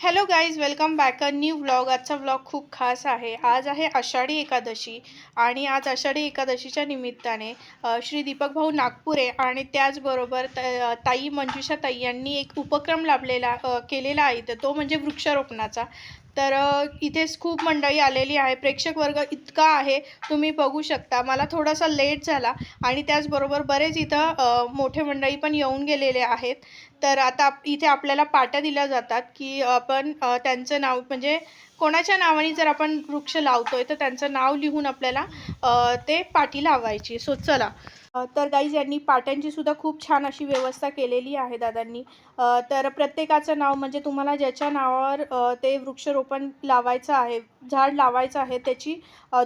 Hello guys welcome back a new vlog आजचा vlog खूप खास आहे. आज आहे आषाढी एकादशी आणि आज आषाढी एकादशीच्या निमित्ताने श्री दीपक भाऊ नागपुरे आणि त्याचबरोबर त ताई मंजुषा ताई यांनी एक उपक्रम लाभलेला केलेला आहे. तर तो म्हणजे वृक्षारोपणाचा. तर इथेच खूप मंडळी आलेली आहे. प्रेक्षक वर्ग इतका आहे तुम्ही बघू शकता. मला थोडासा लेट झाला आणि त्याचबरोबर बरेच इथं मोठे मंडळी पण येऊन गेलेले आहेत. तर आता आप- इथे आपल्याला पाट्या दिल्या जातात की आपण त्यांचं नाव म्हणजे कोणाच्या नावाने जर आपण वृक्ष लावतोय तर त्यांचं नाव लिहून आपल्याला ते पाटी लावायची. सो चला. तर गाईज यांनी पाट्यांची सुद्धा खूप छान अशी व्यवस्था केलेली आहे दादांनी. तर प्रत्येकाचं नाव म्हणजे तुम्हाला ज्याच्या नावावर ते वृक्षरोपण लावायचं आहे झाड लावायचं आहे त्याची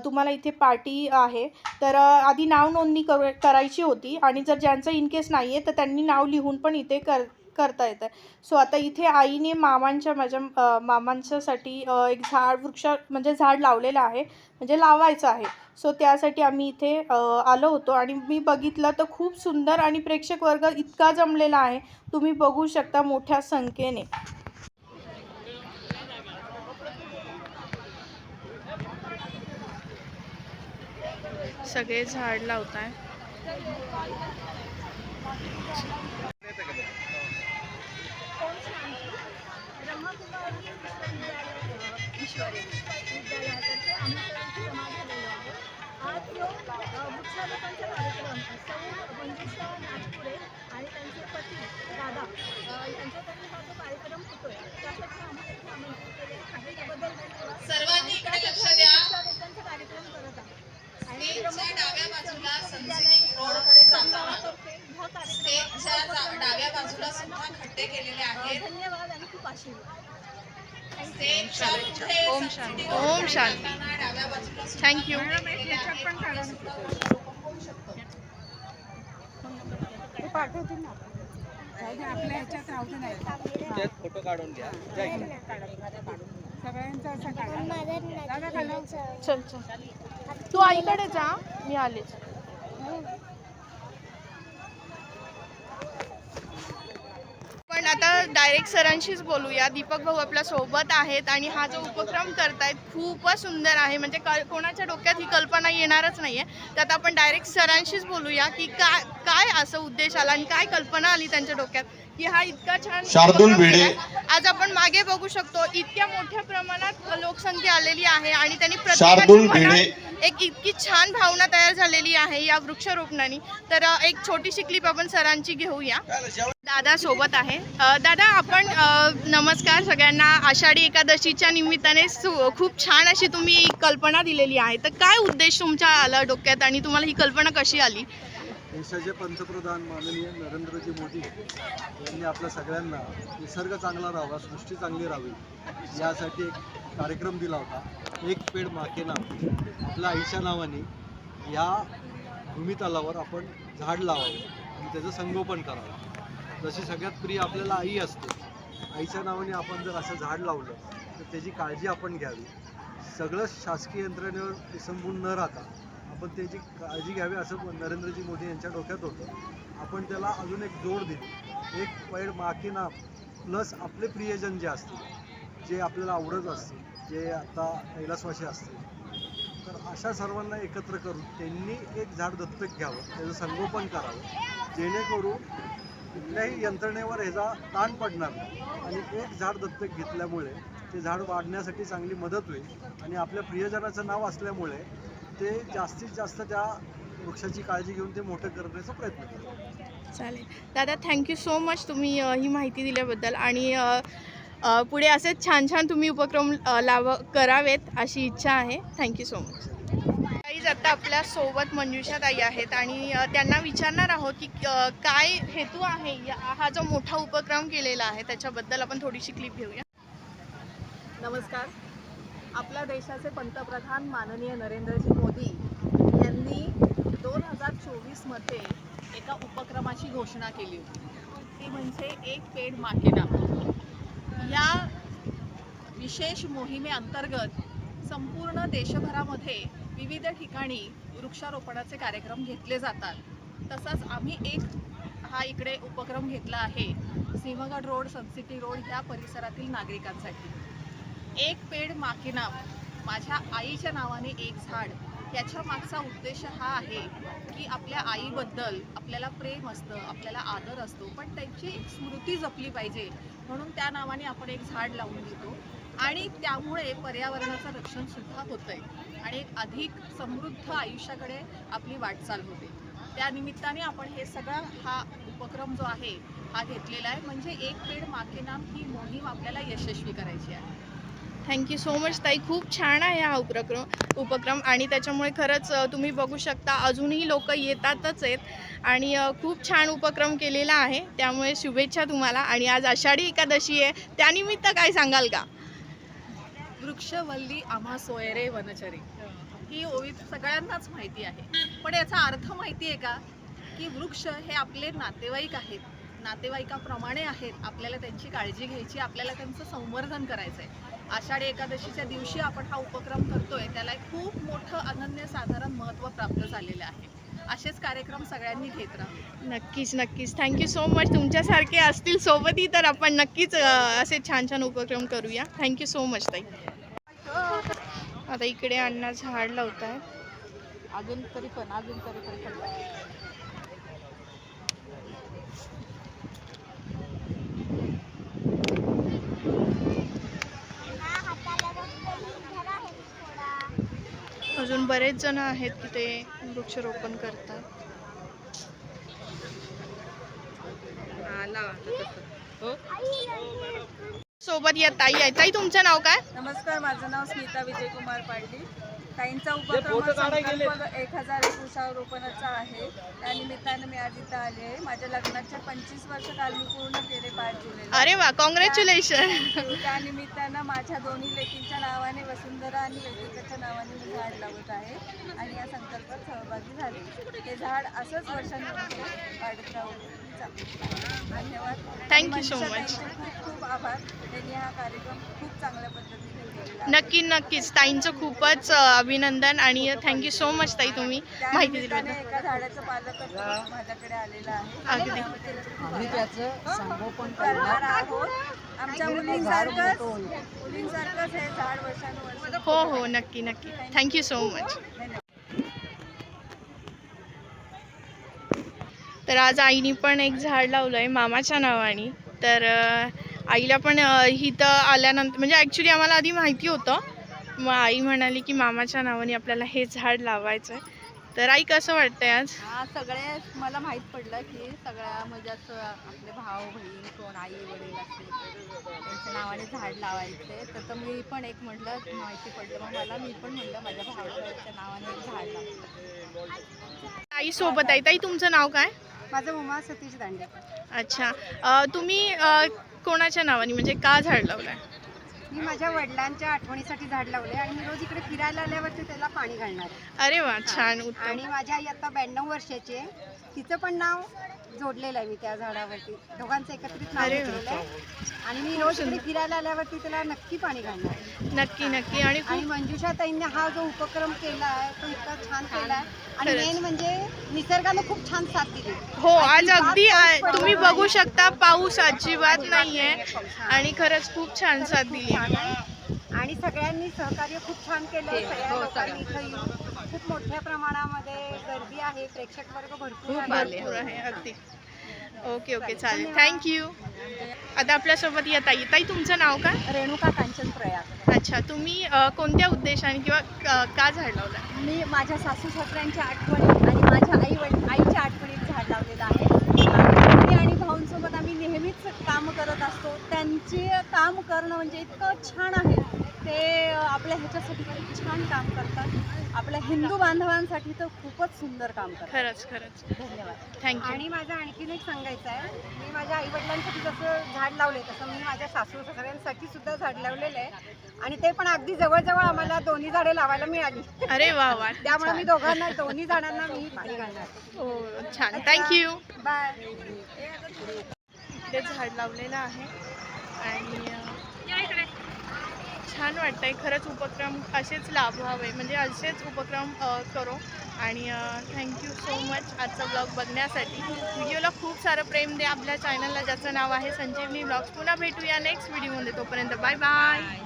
तुम्हाला इथे पाटी आहे. तर आधी नाव नोंदणी कर करायची होती आणि जर ज्यांचं इन केस नाही आहे तर त्यांनी नाव लिहून पण इथे कर करता येतं सो आता इथे आईने मामांच्या माझ्या मामांच्यासाठी एक झाड वृक्ष म्हणजे झाड लावलेलं आहे. म्हणजे लावायचं आहे. सो त्यासाठी आम्ही इथे आलो होतो आणि मी बघितलं तर खूप सुंदर आणि प्रेक्षक वर्ग इतका जमलेला आहे. तुम्ही बघू शकता मोठ्या संख्येने. सगळे झाड लावत आहे वृक्षारोपण होऊ शकतं. त्यात फोटो काढून घ्या. इकडे. चल चल. तू आईकडे जा. मी आलेच. आता डायरेक्ट सरांशीच बोलूया. दीपक भाऊ आपल्यासोबत आहेत आणि हा जो उपक्रम करतायत खूपच सुंदर आहे. म्हणजे क कोणाच्या डोक्यात ही कल्पना येणारच नाहीये. तर आता आपण डायरेक्ट सरांशीच बोलूया की काय काय असं उद्देश आला आणि काय कल्पना आली त्यांच्या डोक्यात? की हा इतका छान शार्दूल भिडे. आज आपण मागे बघू शकतो इतक्या मोठ्या प्रमाणात लोकसंख्या आलेली आहे आणि त्यांनी शार्दूल भिडे. एक इतकी छान भावना तयार झालेली आहे या वृक्षारोपणाने. तर एक छोटीशी क्लिप आपण सरांची घेऊया. दादा सोबत आहे. दादा आपण नमस्कार सगळ्यांना. आषाढी एकादशीच्या निमित्ताने सु- खूप छान अशी तुम्ही कल्पना दिलेली आहे. तर काय उद्देश तुमच्या आला डोक्यात आणि तुम्हाला ही कल्पना कशी आली? देशाचे पंतप्रधान माननीय नरेंद्रजी मोदी यांनी आपल्या सगळ्यांना निसर्ग चांगला राहावा सृष्टी चांगली राहावी यासाठी एक कार्यक्रम दिला होता. एक पेड माके नाव आपल्या आईच्या नावाने या भूमितलावर आपण झाड लावावं आणि त्याचं संगोपन करावं. जशी सगळ्यात प्रिय आपल्याला आई असते आईच्या नावाने आपण जर असं झाड लावलं तर त्याची काळजी आपण घ्यावी. सगळं शासकीय यंत्रणेवर संपून न राहता आपण त्याची काळजी घ्यावी असं नरेंद्रजी मोदी यांच्या डोक्यात होतं. आपण त्याला अजून एक जोड दिली. एक पैड माके नाम प्लस आपले प्रियजन जे असतील जे आपल्याला आवडत असते जे आता कैलासवाशी असतील तर अशा सर्वांना एकत्र करून त्यांनी एक झाड दत्तक घ्यावं त्याचं संगोपन करावं जेणेकरून कुठल्याही यंत्रणेवर ह्याचा ताण पडणार नाही. आणि एक झाड दत्तक घेतल्यामुळे ते झाड वाढण्यासाठी चांगली मदत होईल आणि आपल्या प्रियजनाचं नाव असल्यामुळे ते जास्तीत जास्त त्या वृक्षाची काळजी घेऊन ते मोठं करण्याचा प्रयत्न करतात चालेल. दादा थँक्यू सो मच तुम्ही ही माहिती दिल्याबद्दल. आणि पुढे असेच छान छान तुम्ही उपक्रम लाव करावेत अशी इच्छा आहे. थँक्यू सो मच काहीच आता आपल्यासोबत मंजुषा ताई आहेत आणि त्यांना विचारणार आहोत की काय हेतू आहे या- हा जो मोठा उपक्रम केलेला आहे त्याच्याबद्दल आपण थोडीशी क्लिप घेऊया. नमस्कार. आपल्या देशाचे पंतप्रधान माननीय नरेंद्रजी मोदी यांनी दोन हजार चोवीसमध्ये एका उपक्रमाची घोषणा केली होती. ती म्हणजे एक पेड माकेना या विशेष मोहिमेअंतर्गत संपूर्ण देशभरामध्ये विविध ठिकाणी वृक्षारोपणाचे कार्यक्रम घेतले जातात. तसंच आम्ही एक हा इकडे उपक्रम घेतला आहे सिंहगड रोड सनसिटी रोड ह्या परिसरातील नागरिकांसाठी. एक पेड माके माझ्या आईच्या नावाने एक झाड याच्या मागचा उद्देश हा आहे की आपल्या आईबद्दल आपल्याला प्रेम असतं आपल्याला आदर असतो पण त्यांची एक स्मृती जपली पाहिजे म्हणून त्या नावाने आपण एक झाड लावून देतो आणि त्यामुळे पर्यावरणाचं रक्षण सुद्धा आहे आणि एक अधिक समृद्ध आयुष्याकडे आपली वाटचाल होते. त्या निमित्ताने आपण हे सगळा हा उपक्रम जो आहे हा घेतलेला आहे. म्हणजे एक पेड मागे नाम ही मोहीम आपल्याला यशस्वी करायची आहे. थँक्यू सो मच ताई. खूप छान आहे हा उपक्रम उपक्रम. आणि त्याच्यामुळे खरंच तुम्ही बघू शकता अजूनही लोक येतातच आहेत. आणि खूप छान उपक्रम केलेला आहे. त्यामुळे शुभेच्छा तुम्हाला. आणि आज आषाढी एकादशी आहे. त्यानिमित्त काय सांगाल का? वृक्षवल्ली आम्हा सोयरे वनचरे. ही ओवी सगळ्यांनाच माहिती आहे. पण याचा अर्थ माहिती आहे का? की वृक्ष हे आपले नातेवाईक आहेत. नातेवाईकाप्रमाणे आहेत आपल्याला त्यांची काळजी घ्यायची आपल्याला त्यांचं संवर्धन करायचं आहे आषाढी एकादशीच्या दिवशी आपण हा उपक्रम करतोय त्याला एक खूप मोठं अनन्यसाधारण महत्त्व प्राप्त झालेलं आहे. असेच कार्यक्रम सगळ्यांनी घेत राहा. नक्कीच नक्कीच. थँक्यू सो मच तुमच्यासारखे असतील सोबतही तर आपण नक्कीच असे छान छान उपक्रम करूया. थँक्यू सो मच ताई. आता इकडे अण्णा झाड लावत आहेत अजून तरी पण अजून तरी पण. अजून बरेच जण आहेत की ते वृक्षारोपण करतात. सोबत या ताई आहे ताई तुमचं नाव काय? नमस्कार माझं नाव स्मिता विजयकुमार पाटील ताईंचा उपक्रम एक हजार एक वृक्षारोपणाचा आहे. त्या निमित्तानं मी आज इथं आले आहे. माझ्या लग्नाचे पंचवीस वर्ष काल मी पूर्ण केले पाच जुलैला अरे वा कॉंग्रॅच्युलेशन त्या निमित्तानं माझ्या दोन्ही लेकींच्या नावाने वसुंधरा आणि वेदिकाच्या नावाने मी झाड लावत आहे. आणि या संकल्पात सहभागी झाले. हे झाड असंच वर्षानुवर्ष वाढत राहू. धन्यवाद. मनषा much. ताईंचे खूप खूप आभार. त्यांनी हा कार्यक्रम खूप चांगल्या पद्धतीने. नक्की नक्कीच. ताईंचं खूपच अभिनंदन आणि थँक्यू सो मच ताई तुम्ही माहिती मुलींसारखंच हे हो हो. नक्की नक्की. थँक्यू सो मच तर आज आईने पण एक झाड लावलं आहे मामाच्या नावाने. तर आईला पण इथं आल्यानंतर म्हणजे ॲक्च्युली आम्हाला आधी माहिती होतं. मग आई म्हणाली की मामाच्या नावाने आपल्याला हे झाड लावायचं आहे तर आई कसं वाटतंय आज? हा सगळे मला माहीत पडलं की सगळ्या म्हणजे असं आपले भाऊ बहीण कोण आई वडील असते त्यांच्या नावाने झाड लावायचे. तर मी पण एक म्हटलं माहिती पडलं. मग मला मी पण म्हटलं माझ्या भावाच्या नावाने एक झाड लावलं ताई सोबत आहे. ताई तुमचं नाव काय? माझं उमा सतीश दांडे. अच्छा. तुम्ही कोणाच्या नावाने? म्हणजे का झाड लावलं आहे मी माझ्या वडिलांच्या आठवणीसाठी झाड लावले आणि मी रोज इकडे फिरायला आल्यावरती त्याला पाणी घालणार आहे. अरे वा छान उत्तम. आणि माझी आई आता ब्याण्णव वर्षाची आहे. तिचं पण नाव जोडलेलं आहे मी त्या झाडावरती. दोघांचं एकत्रित नाव अरे वा. घेतलेलं आहे. आणि मी रोज इकडे फिरायला आल्यावरती त्याला नक्की पाणी घालणार. नक्की नक्की. आणि खूप मंजुषा ताईंनी हा जो उपक्रम केला आहे तो इतका छान केला आहे. आणि खरंच. मेन म्हणजे निसर्गानं खूप छान साथ दिली. हो आज अगदी आ- तुम्ही. बघू शकता पाऊस अजिबात नाहीये. आणि खरंच खूप छान साथ दिली. छान आहे. आणि सगळ्यांनी सहकार्य खूप छान केलं. सगळ्या लोकांनी इथं येऊन खूप मोठ्या प्रमाणामध्ये गर्दी आहे. प्रेक्षक वर्ग भरपूर भरपूर आहे. अगदी. ओके ओके चालेल. थँक्यू आता आपल्यासोबत येत ताई ताई तुमचं नाव काय? रेणुका कांचन प्रयाग. अच्छा तुम्ही अ, कोणत्या उद्देशाने किंवा क- का झाड लावलं? मी माझ्या सासू सासऱ्यांच्या आठवणी आणि माझ्या आई वडील आईच्या आठवणीत झाड लावलेलं आहे. आणि मी आणि भाऊंसोबत आम्ही नेहमीच काम करत असतो. त्यांचे काम करणं म्हणजे इतकं छान आहे. ते आपल्या ह्याच्यासाठी खूप छान काम करतात. आपल्या हिंदू बांधवांसाठी तर खूपच सुंदर काम करतात. खरंच खरंच. धन्यवाद. थँक्यू आणि माझं आणखीन एक सांगायचं आहे. मी माझ्या आई वडिलांसाठी जसं झाड लावले तसं मी माझ्या सासू सासऱ्यांसाठी सुद्धा झाड लावलेलं आहे. आणि ते पण अगदी जवळजवळ आम्हाला दोन्ही झाडे लावायला मिळाली. अरे वा वा. त्यामुळे मी दोघांना दोन्ही झाडांना मी पाणी घालणार. हो छान. थँक्यू बाय इकडे झाड लावलेलं आहे. आणि छान वाटतं आहे खरंच उपक्रम असेच लाभवावे. म्हणजे असेच उपक्रम करो. आणि थँक्यू सो मच आजचा ब्लॉग बघण्यासाठी. व्हिडिओला खूप सारं प्रेम दे आपल्या चॅनलला ज्याचं नाव आहे संजीवनी ब्लॉग्स पुन्हा भेटूया नेक्स्ट व्हिडिओमध्ये तोपर्यंत बाय बाय